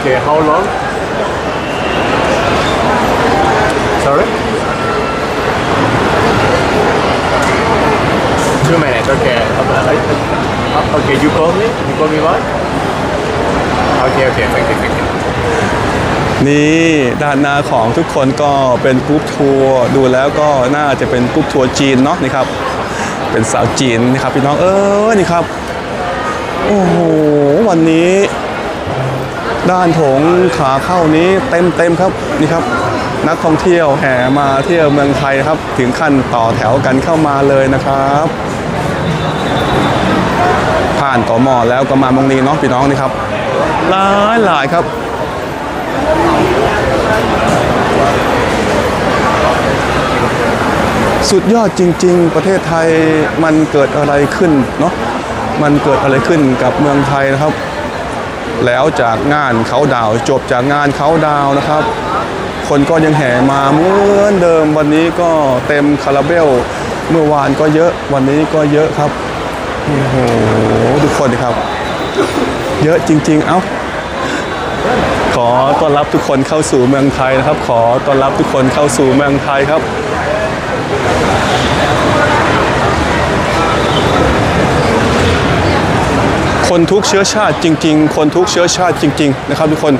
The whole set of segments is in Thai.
Okay, how long? Sorry? Two minutes, okay. Okay, you call me? You call me what? Okay, okay, thank you, thank you. นี่ด้านหน้าของทุกคนก็เป็นกรุ๊ปทัวร์ดูแล้วก็น่าจะเป็นกรุ๊ปทัวร์จีนเนาะนี่ครับ เป็นสาวจีนนะครับพี่น้องเออนี่ครับ โอ้โห วันนี้ ด้านโถงขาเข้านี้เต็มเต็มครับนี่ครับ นักท่องเที่ยวแห่มาเที่ยวเมืองไทยครับ ถึงขั้นต่อแถวกันเข้ามาเลยนะครับ ผ่านต่อมอแล้วก็มามงนี้เนาะพี่น้องนี่ครับหลายหลายครับสุดยอดจริง ๆ ประเทศไทยมันเกิดอะไรขึ้นเนาะ มันเกิดอะไรขึ้นกับเมืองไทยนะครับ แล้วจากงานเขาดาวจบจากงานเขาดาวนะครับ คนก็ยังแห่มาเหมือนเดิมวันนี้ก็เต็มคาราเบลเมื่อวานก็เยอะวันนี้ก็เยอะครับโอ้โหทุกคนครับ เยอะจริง ๆ เอ้าขอต้อนรับทุกคนเข้าสู่เมืองไทยนะครับ ขอต้อนรับทุกคนเข้าสู่เมืองไทยครับ คนทุกเชื้อชาติจริง ๆ คนทุกเชื้อชาติจริง ๆ นะครับ ทุกคน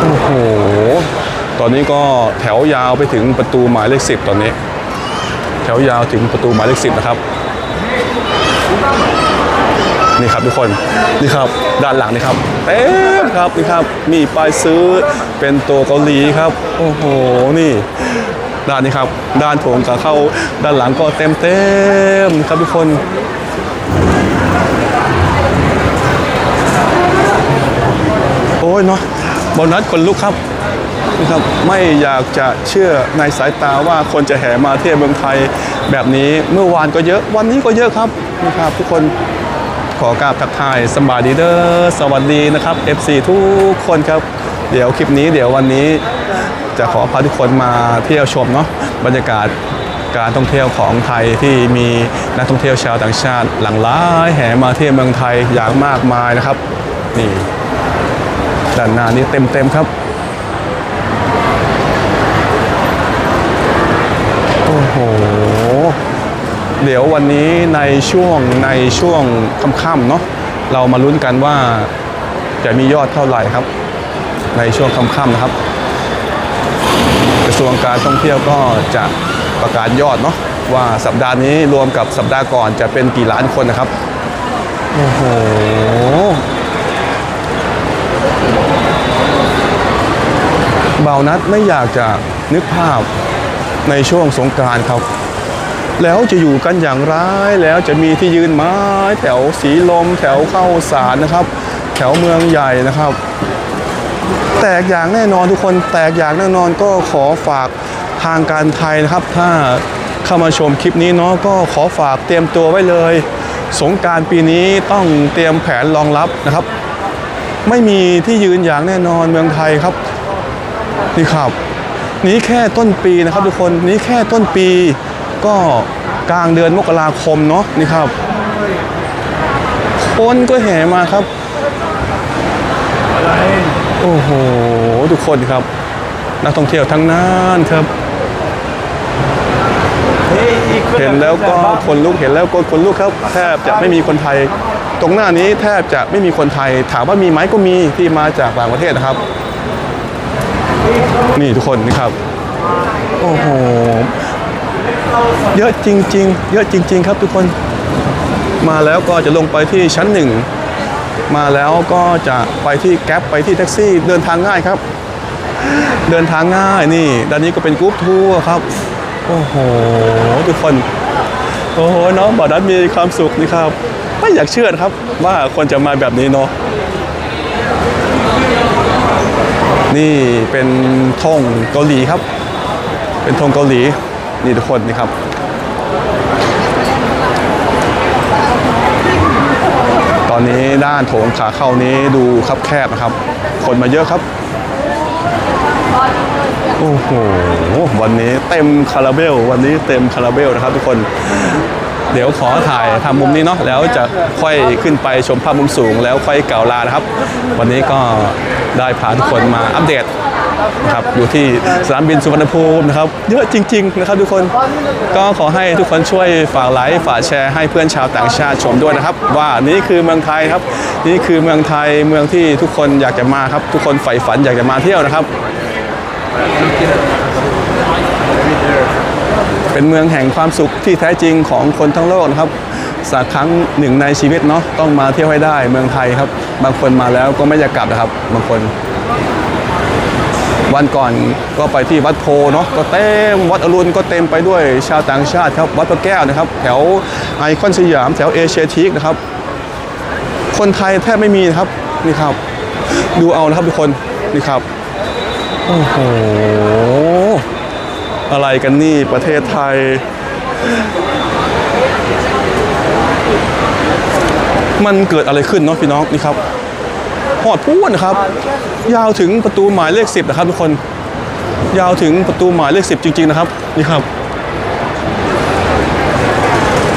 โอ้โห ตอนนี้ก็แถวยาวไปถึงประตูหมายเลขสิบตอนนี้ แถวยาวถึงประตูหมายเลขสิบนะครับนี่ครับทุกคนนี่ครับด้านหลังนี่ครับเต็มครับนี่ครับมีป้ายซื้อเป็นตัวเกาหลีครับ โอ้โหนี่ ด้านนี้ครับ ด้านโถงขาเข้าด้านหลังก็เต็มเต็มครับทุกคน โอ้ ยเนาะบอนัสคนลุกครับนี่ครับไม่อยากจะเชื่อในสายตาว่าคนจะแห่มาเที่ยวเมืองไทยแบบนี้เมื่อวานก็เยอะวันนี้ก็เยอะครับนี่ครับ ทุกคนขอกราบทักทายสำบายดีเดอร์สวัสดีนะครับ FC ทุกคนครับ เดี๋ยวคลิปนี้เดี๋ยววันนี้จะขอพาทุกคนมาเที่ยวชมเนาะบรรยากาศการท่องเที่ยวของไทยที่มีนักท่องเที่ยวชาวต่างชาติ หลั่งไหลแห่มาเที่ยวเมืองไทยอย่างมากมายนะครับนี่ ด้านหน้านี้เต็มเต็มๆครับโอ้โหเดี๋ยววันนี้ในช่วงในช่วงค่ำๆเนาะเรามาลุ้นกันว่าจะมียอดเท่าไหร่ครับ ในช่วงค่ำๆนะครับกระทรวงการท่องเที่ยวก็จะประกาศยอดเนาะว่าสัปดาห์นี้รวมกับสัปดาห์ก่อนจะเป็นกี่ล้านคนนะครับ โอ้โห เบานัดไม่อยากจะนึกภาพในช่วงสงกานต์ครับ แล้วจะอยู่กันอย่างไรแล้วจะมีที่ยืนไม้แถวสีลม แถวเข้าสารนะครับ แถวเมืองใหญ่นะครับ แตกอย่างแน่นอนทุกคนแตกอย่างแน่นอนก็ขอฝากทางการไทยนะครับ ถ้าเข้ามาชมคลิปนี้เนาะก็ขอฝากเตรียมตัวไว้เลย สงการปีนี้ต้องเตรียมแผนรองรับนะครับ ไม่มีที่ยืนอย่างแน่นอนเมืองไทยครับ นี่ครับ นี้แค่ต้นปีนะครับทุกคนนี้แค่ต้นปีก็กลางเดือนมกราคมเนาะนี่ครับ คนก็แห่มาครับโอ้โหทุกคนครับ นักท่องเที่ยวทั้งนั้นครับเห็นแล้วก็คนลุกเห็นแล้วก็คนลุกครับ แทบจะไม่มีคนไทย ตรงหน้านี้แทบจะไม่มีคนไทย ถามว่ามีไหมก็มีที่มาจากต่างประเทศนะครับ นี่ทุกคนนี่ครับ โอ้โห เยอะจริง ๆ เยอะจริง ๆ ครับทุกคน มาแล้วก็จะลงไปที่ชั้นหนึ่ง มาแล้วก็จะไปที่แก๊ปไปที่แท็กซี่ เดินทางง่ายครับ เดินทางง่ายนี่ ด้านนี้ก็เป็นกรุ๊ปทัวร์ครับ โอ้โห ทุกคน โอ้โหน้องบอดัสมีความสุขนี่ครับ ไม่อยากเชื่อครับว่าคนจะมาแบบนี้เนาะ นี่เป็นธงเกาหลีครับ เป็นธงเกาหลีนี่ทุกคนนี่ครับตอนนี้ด้านโถงขาเข้านี้ดูคับแคบนะครับ คนมาเยอะครับ โอ้โห วันนี้เต็มคาราเบล วันนี้เต็มคาราเบลนะครับทุกคน เดี๋ยวขอถ่ายทำมุมนี้เนาะ แล้วจะค่อยขึ้นไปชมภาพมุมสูงแล้วค่อยกล่าวลานะครับ วันนี้ก็ ได้พาทุกคนมาอัปเดตนะครับอยู่ที่สนามบินสุวรรณภูมินะครับเยอะจริง ๆ นะครับทุกคนก็ขอให้ทุกคนช่วยฝากไลค์ฝากแชร์ให้เพื่อนชาวต่างชาติชมด้วยนะครับ ว่านี่คือเมืองไทยครับ นี่คือเมืองไทยเมืองที่ทุกคนอยากจะมาครับ ทุกคนใฝ่ฝันอยากจะมาเที่ยวนะครับ เป็นเมืองแห่งความสุขที่แท้จริงของคนทั้งโลกนะครับ สักครั้งหนึ่งในชีวิตเนาะต้องมาเที่ยวให้ได้เมืองไทยครับ บางคนมาแล้วก็ไม่อยากกลับนะครับ บางคน วันก่อนก็ไปที่วัดโพเนาะก็เต็มวัดอรุณก็เต็มไปด้วยชาวต่างชาติครับ วัดพระแก้วนะครับ แถวไอคอนสยามแถวเอเชียทีกนะครับ คนไทยแทบไม่มีนะครับนี่ครับ ดูเอานะครับทุกคนนี่ครับโอ้โหอะไรกันนี่ประเทศไทย มันเกิดอะไรขึ้นเนาะพี่น้องนี่ครับหอดพูนครับ ยาวถึงประตูหมายเลขสิบนะครับทุกคน ยาวถึงประตูหมายเลขสิบจริง ๆ นะครับนี่ครับ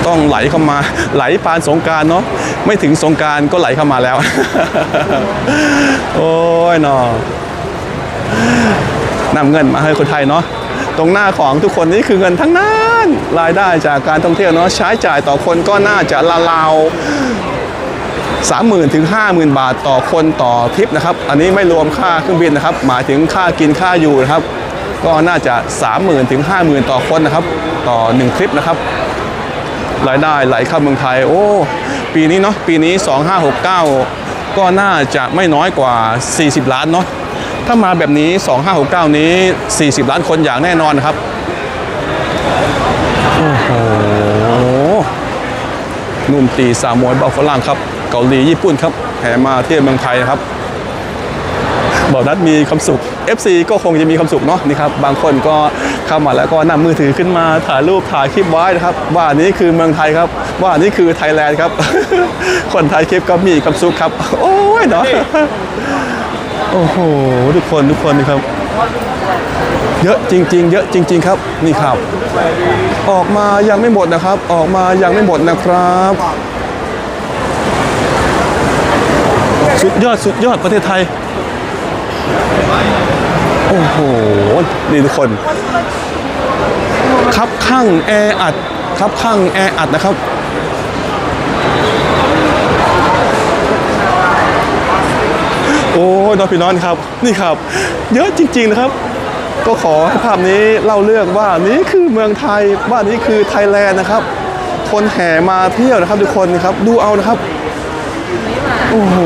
ต้องไหลเข้ามาไหลปานสงการเนาะไม่ถึงสงการก็ไหลเข้ามาแล้ว โอ้ยเนาะนำเงินมาให้คนไทยเนาะตรงหน้าของทุกคนนี่คือเงินทั้งนั้น รายได้จากการท่องเที่ยวเนาะใช้จ่ายต่อคนก็น่าจะละลาว 30,000ถึง50,000 บาทต่อคนต่อทริปนะครับ อันนี้ไม่รวมค่าเครื่องบินนะครับ หมายถึงค่ากินค่าอยู่นะครับ ก็น่าจะ 30,000ถึง50,000 ต่อคนนะครับ ต่อ 1 ทริปนะครับรายได้ไหลเข้าเมืองไทย โอ้ ปีนี้เนาะปีนี้ 2569 ก็น่าจะไม่น้อยกว่า 40 ล้านเนาะถ้ามาแบบนี้ 2569 นี้ 40 ล้านคนอย่างแน่นอนครับโอ้โหนุ่มตีสามวยบาฝรั่งครับ เกาหลีญี่ปุ่นครับแห่มาเที่ยวเมืองไทยนะครับบอกนัดมีความสุข FC ก็คงจะมีความสุขเนาะนี่ครับบางคนก็เข้ามาแล้วก็นำมือถือขึ้นมาถ่ายรูปถ่ายคลิปไว้นะครับ ว่านี่คือเมืองไทยครับ ว่านี่คือไทยแลนด์ครับ คนไทยคลิปก็มีความสุขครับ โอ้ยเนาะโอ้โหทุกคนทุกคนนี่ครับ เยอะจริง ๆ เยอะจริง ๆ ครับนี่ครับ ออกมายังไม่หมดนะครับ ออกมายังไม่หมดนะครับ สุดยอดสุดยอดประเทศไทย โอ้โห นี่ทุกคนครับข้างแออัดครับข้างแออัดนะครับโอ้ยน้องพี่น้องครับนี่ครับ เยอะจริง ๆนะครับ ก็ขอให้ภาพนี้เล่าเรื่องว่านี่คือเมืองไทยว่านี่คือไทยแลนด์นะครับ คนแห่มาเที่ยวนะครับทุกคนนะครับดูเอานะครับ โอ้โห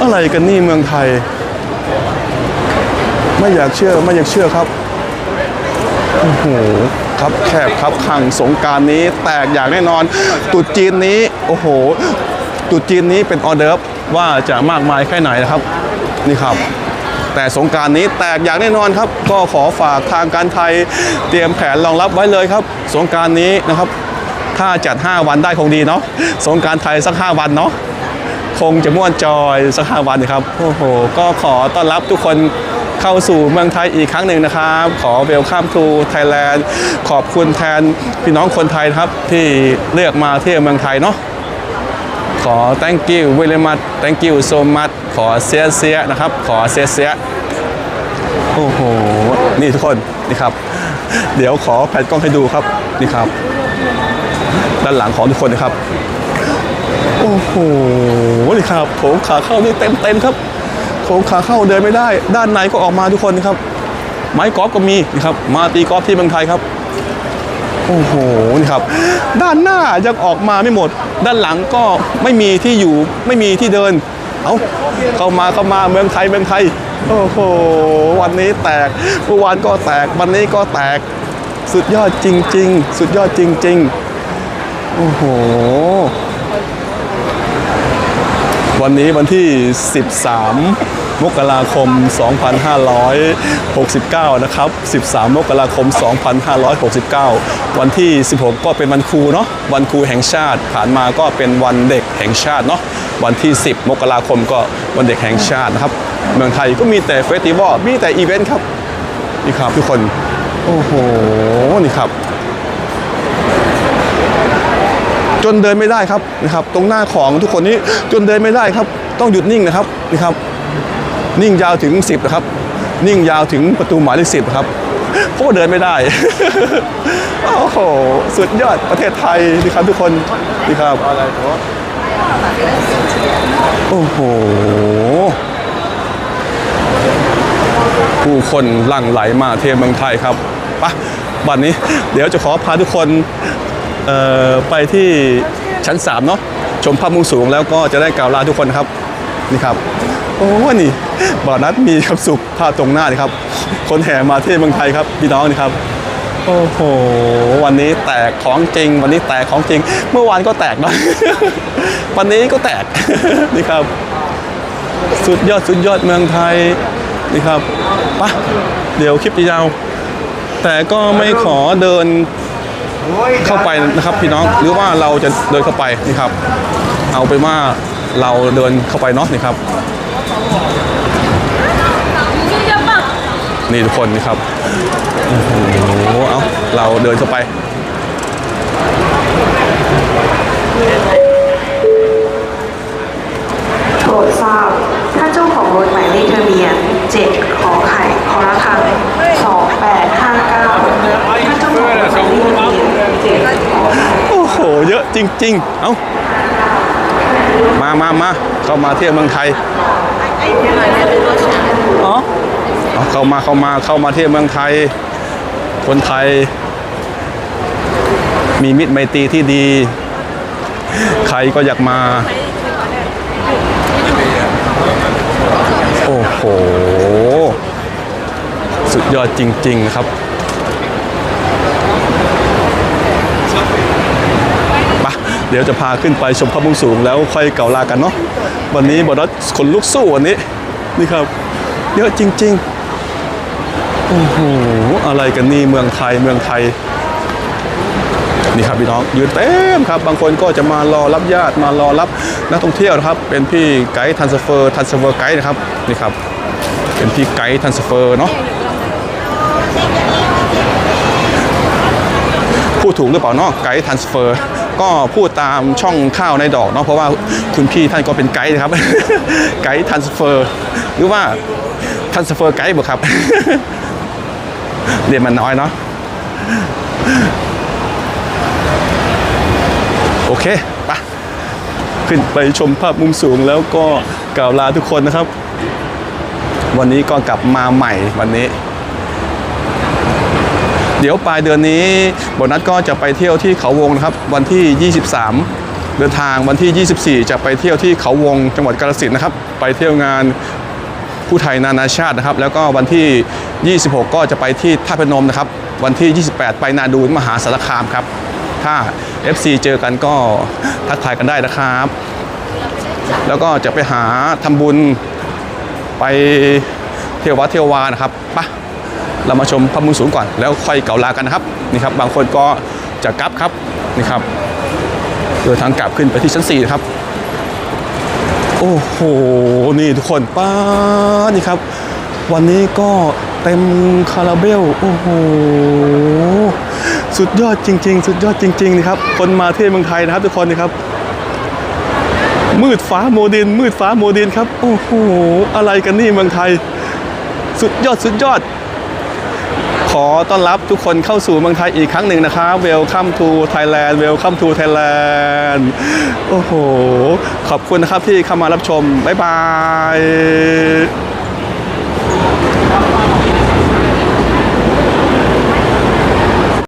อะไรกันนี่เมืองไทย ไม่อยากเชื่อไม่อยากเชื่อครับ โอ้โห ครับแคบครับขังสงการนี้แตกอย่างแน่นอนตรุษจีนนี้ โอ้โหตรุษจีนนี้เป็นออเดิร์ฟว่าจะมากมายแค่ไหนนะครับ นี่ครับแต่สงการนี้แตกอย่างแน่นอนครับ ก็ขอฝากทางการไทยเตรียมแผนรองรับไว้เลยครับ สงการนี้นะครับ ถ้าจัด 5 วันได้คงดีเนาะสงการไทยสัก 5 วันเนาะคงจะม่วนจอยสักห้าวันนะครับโอ้โหก็ขอต้อนรับทุกคนเข้าสู่เมืองไทยอีกครั้งหนึ่งนะครับ ขอเวลคัมทูไทยแลนด์ขอบคุณแทนพี่น้องคนไทยครับที่เลือกมาเที่ยวเมืองไทยเนาะขอ thank you very much thank you so much ขอเสียเสียนะครับ ขอเสียเสียโอ้โห นี่ทุกคน นี่ครับ เดี๋ยวขอแผนกล้องให้ดูครับ นี่ครับ ด้านหลังของทุกคนนะครับ โอ้โหนี่ครับโถงขาเข้านี่เต็มเต็มๆครับโถงขาเข้าเดินไม่ได้ ด้านในก็ออกมาทุกคนนะครับ ไม้กอล์ฟก็มีนี่ครับ มาตีกอล์ฟที่เมืองไทยครับโอ้โหนี่ครับ ด้านหน้ายังออกมาไม่หมด ด้านหลังก็ไม่มีที่อยู่ไม่มีที่เดิน เอาเข้ามาเข้ามาเมืองไทยเมืองไทยโอ้โหวันนี้แตกเมื่อวานก็แตกวันนี้ก็แตก สุดยอดจริง ๆ สุดยอดจริง ๆ โอ้โห วันนี้วันที่ 13 มกราคม 2569 นะครับ 13 มกราคม 2569 วันที่ 16 ก็เป็นวันครูเนาะ วันครูแห่งชาติ ผ่านมาก็เป็นวันเด็กแห่งชาติเนาะ วันที่ 10 มกราคมก็วันเด็กแห่งชาตินะครับ เมืองไทยก็มีแต่เฟสติวัล มีแต่อีเวนต์ครับ นี่ครับทุกคน โอ้โห นี่ครับ จนเดินไม่ได้ครับนะครับ ตรงหน้าของทุกคนนี้จนเดินไม่ได้ครับ ต้องหยุดนิ่งนะครับนะครับ นิ่งยาวถึง 10นะครับ นิ่งยาวถึงประตูหมายเลขสิบครับเพราะว่าเดินไม่ได้โอ้โหสุดยอดประเทศไทยนี่ครับทุกคนนี่ครับโอ้โหผู้คนหลั่งไหลมาเทียวเมืองไทยครับปะบัดนี้เดี๋ยวจะขอพาทุกคน ไปที่ชั้น 3 เนาะชมภาพมุมสูงแล้วก็จะได้กล่าวลาทุกคนนะครับนี่ครับ โอ้นี่บ่าวนัดมีความสุขภาพตรงหน้านี่ครับ คนแห่มาเที่ยวเมืองไทยครับพี่น้องนี่ครับโอ้โห วันนี้แตกของจริง วันนี้แตกของจริง เมื่อวานก็แตกนะวันนี้ก็แตกนี่ครับ สุดยอดสุดยอดเมืองไทยนี่ครับปะเดี๋ยวคลิปยาว แต่ก็ไม่ขอเดิน เข้าไปนะครับพี่น้องหรือว่าเราจะเดินเข้าไปนี่ครับ เอาเป็นว่าเราเดินเข้าไปเนาะนี่ครับ นี่ทุกคนนี่ครับโอ้โหเอาเราเดินเข้าไปโปรดทราบถ้าเจ้าของรถหมายเลขทะเบียน7ขอไข่ขอระฆัง2859 ถ้าเจ้าของรถหมายเลขทะเบียน7ขอไข่โอ้โห เยอะจริง ๆ เอ้า มามามาเข้ามาเที่ยวเมืองไทยเอาเข้ามาเข้ามาเข้ามาเที่ยวเมืองไทย คนไทย มีมิตรไมตรีที่ดี ใครก็อยากมา โอ้โห สุดยอดจริง ๆ ครับ ปะเดี๋ยวจะพาขึ้นไปชมพระมุงสูงแล้วค่อยเก่าลากันเนาะวันนี้บอดัสคนลุกสู้วันนี้นี่ครับ เยอะจริงๆโอ้โหอะไรกันนี่เมืองไทยเมืองไทยนี่ครับพี่น้องยืนเต็มครับ บางคนก็จะมารอรับญาติมารอรับนักท่องเที่ยวนะครับ เป็นพี่ไกด์ทันสเฟอร์ทันสเฟอร์ไกด์นะครับนี่ครับ เป็นพี่ไกด์ทันสเฟอร์เนาะพูดถูกหรือเปล่าเนาะไกด์ทันสเฟอร์ ก็พูดตามช่องข้าวในดอกเนาะเพราะว่าคุณพี่ท่านก็เป็นไกด์นะครับ ไกด์ทันสเฟอร์ หรือว่าทันสเฟอร์ไกด์บ่ครับ เรียนมันน้อยเนาะโอเคไปะขึ้นไปชมภาพมุมสูงแล้วก็กล่าวลาทุกคนนะครับ วันนี้ก็กลับมาใหม่วันนี้ เดี๋ยวปลายเดือนนี้โบนัสก็จะไปเที่ยวที่เขาวงนะครับ วันที่ 23 เดินทางวันที่ 24 จะไปเที่ยวที่เขาวงจังหวัดกาฬสินธุ์นะครับ ไปเที่ยวงานผู้ไทยนานาชาตินะครับ แล้วก็วันที่ 26 ก็จะไปที่ท่าพนมนะครับ วันที่ 28 ไปนาดูนมหาสารคามครับ ถ้า FC เจอกันก็ทักทายกันได้นะครับ แล้วก็จะไปหาทำบุญไปเที่ยววัดเที่ยววานะครับไปะ เรามาชมพระมุมสูงก่อนแล้วค่อยเก่าลากันนะครับนี่ครับบางคนก็จะกลับครับนี่ครับเดินทางกลับขึ้นไปที่ชั้น4นะครับโอ้โหนี่ทุกคนป้านี่ครับ วันนี้ก็เต็มคาราเบลโอ้โหสุดยอดจริง ๆ สุดยอดจริงๆนี่ครับคนมาเที่ยวเมืองไทยนะครับทุกคนนี่ครับมืดฟ้าโมดินมืดฟ้าโมดินครับ โอ้โห อะไรกันนี่เมืองไทย สุดยอดสุดยอด ขอต้อนรับทุกคนเข้าสู่เมืองไทยอีกครั้งหนึ่งนะครับ Welcome to Thailand Welcome to Thailand โอ้โห ขอบคุณนะครับที่เข้ามารับชม บ๊ายบาย